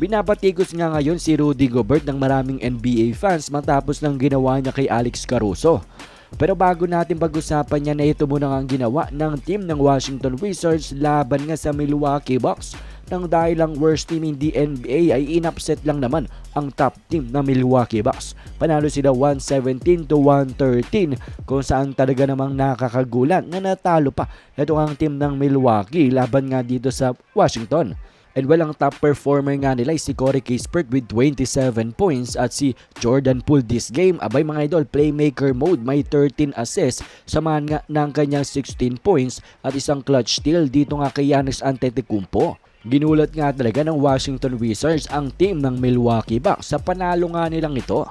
Binabatikos nga ngayon si Rudy Gobert ng maraming NBA fans matapos ng ginawa niya kay Alex Caruso. Pero bago natin pag-usapan niya na ito muna ang ginawa ng team ng Washington Wizards laban nga sa Milwaukee Bucks nang dahil ang worst team in the NBA ay inupset lang naman ang top team na Milwaukee Bucks. Panalo sila 117 to 113 kung saan talaga namang nakakagulan na natalo pa ito ang team ng Milwaukee laban nga dito sa Washington. And well, ang top performer nga nila ay si Corey Kispert with 27 points at si Jordan Poole this game. Abay mga idol, playmaker mode, may 13 assists, samahan nga ng kanyang 16 points at isang clutch steal dito nga kay Giannis Antetokounmpo. Ginulat nga talaga ng Washington Wizards ang team ng Milwaukee Bucks sa panalo nga nilang ito.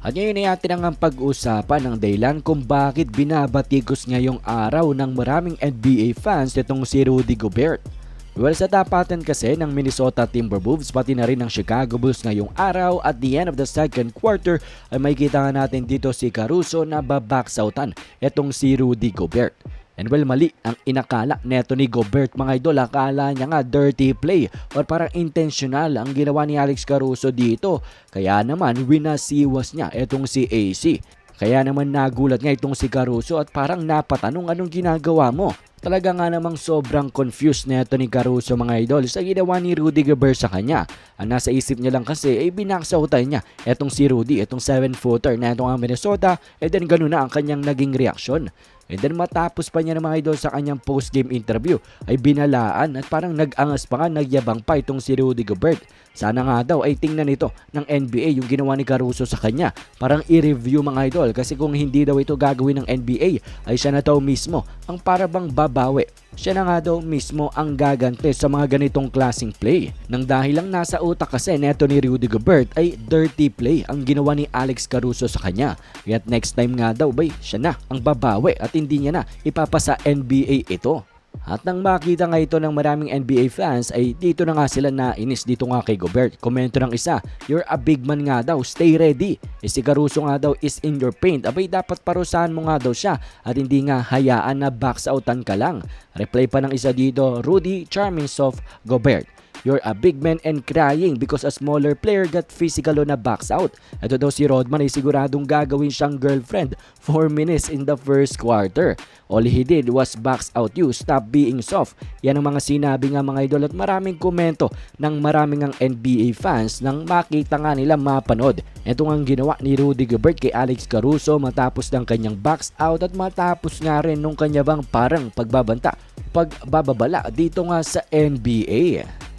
At ngayon ay atin ang pag-usapan ng dahilan kung bakit binabatikos ngayong araw ng maraming NBA fans itong si Rudy Gobert. Well, sa tapatan kasi ng Minnesota Timberwolves pati na rin ng Chicago Bulls ngayong araw at the end of the second quarter ay makikita nga natin dito si Caruso na babaksautan itong si Rudy Gobert. And well, mali ang inakala neto ni Gobert mga idol. Akala niya nga dirty play or parang intentional ang ginawa ni Alex Caruso dito. Kaya naman winasiwas niya itong si AC. Kaya naman nagulat nga itong si Caruso at parang napatanong anong ginagawa mo. Talaga nga namang sobrang confused na ito ni Caruso mga idol sa ginawa ni Rudy Gobert sa kanya. Ang nasa isip niya lang kasi ay binaksautan niya etong si Rudy, etong 7-footer na itong ang Minnesota and then ganun na ang kanyang naging reaksyon. And then matapos pa niya ng mga idol sa kanyang post-game interview ay binalaan at parang nag-angas pa nga, nagyabang pa itong si Rudy Gobert. Sana nga daw ay tingnan ito ng NBA yung ginawa ni Caruso sa kanya. Parang i-review mga idol kasi kung hindi daw ito gagawin ng NBA ay siya na daw mismo ang parabang babawi. Siya na nga daw mismo ang gagante sa mga ganitong klasing play. Nang dahil lang nasa utak kasi neto ni Rudy Gobert ay dirty play ang ginawa ni Alex Caruso sa kanya. Kaya't next time nga daw bay siya na ang babawi at hindi niya na ipapasa NBA ito. At nang makita nga ito ng maraming NBA fans ay dito na nga sila na inis dito nga kay Gobert. Komento ng isa, you're a big man nga daw, stay ready. E si Caruso nga daw is in your paint. Abay dapat parusahan mo nga daw siya at hindi nga hayaan na box outan ka lang. Reply pa ng isa dito, Rudy Charming Soft Gobert. You're a big man and crying because a smaller player got physical on a box out. Ito daw si Rodman ay siguradong gagawin siyang girlfriend 4 minutes in the first quarter. All he did was box out you, stop being soft. Yan ang mga sinabi nga mga idol at maraming komento ng maraming ang NBA fans nang makita nga nila mapanood. Ito ang ginawa ni Rudy Gobert kay Alex Caruso matapos ng kanyang box out at matapos nga rin nung kanya bang parang pagbabanta, pagbababala dito nga sa NBA.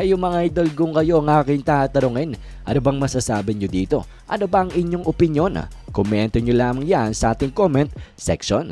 Kayo mga idol kung kayo ang aking tatanungin, ano bang masasabi nyo dito? Ano ba ang inyong opinion? Komento nyo lamang yan sa ating comment section.